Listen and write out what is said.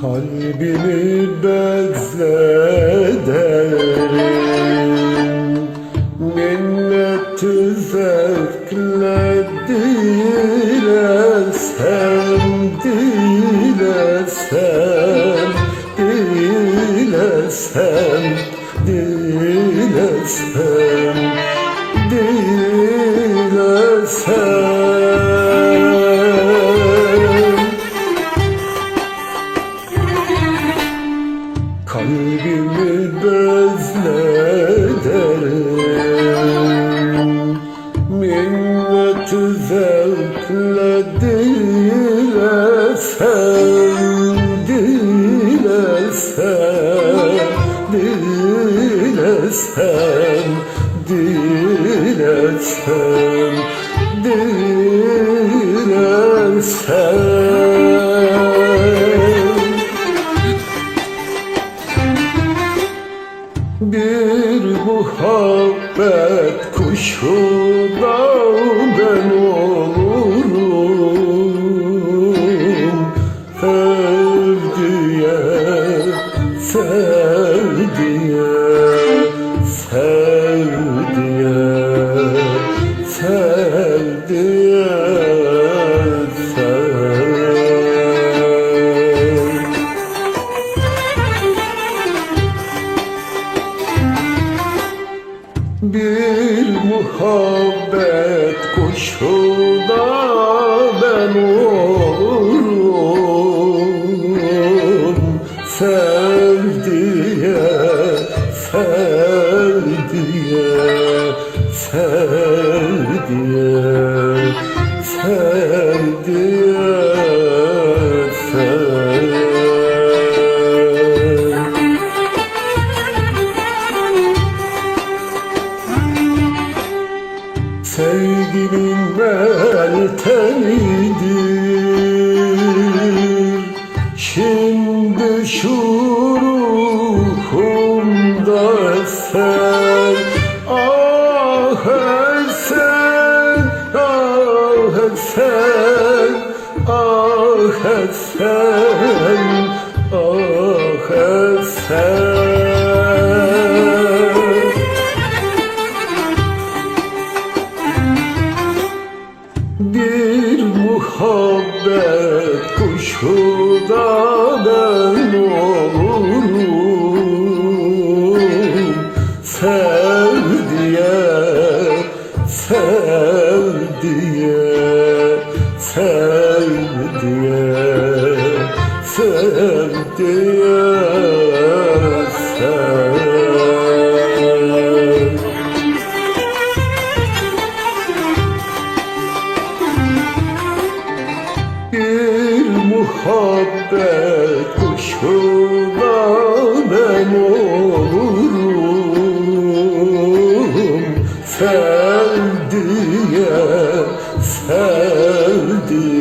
Kalbimi bezlederim. Minnet zevkle dilesem Dilesem, dilesem Dilesem, dilesem bezlederim Minneti zevkle dilesem Dilesem, dilesem Dilesem, dilesem muhabbet kuşu da ben olurum Sevdiye, sevdiye, sevdiye, sevdiye, sev. Bir muhabbet kuşu da ben olurum. Sevdiye, sevdiye, sevdiye, sevdiye, Sevginin meltemidir Şimdi şu ruhumda sen Ah sen, ah sen, ah sen, muhabbet kuşu da ben olurum Sevdiye, sevdiye, sevdiye, sevdiye, sev. Muhabbet kuşu da ben olurum. Sevdiye, sevdiye,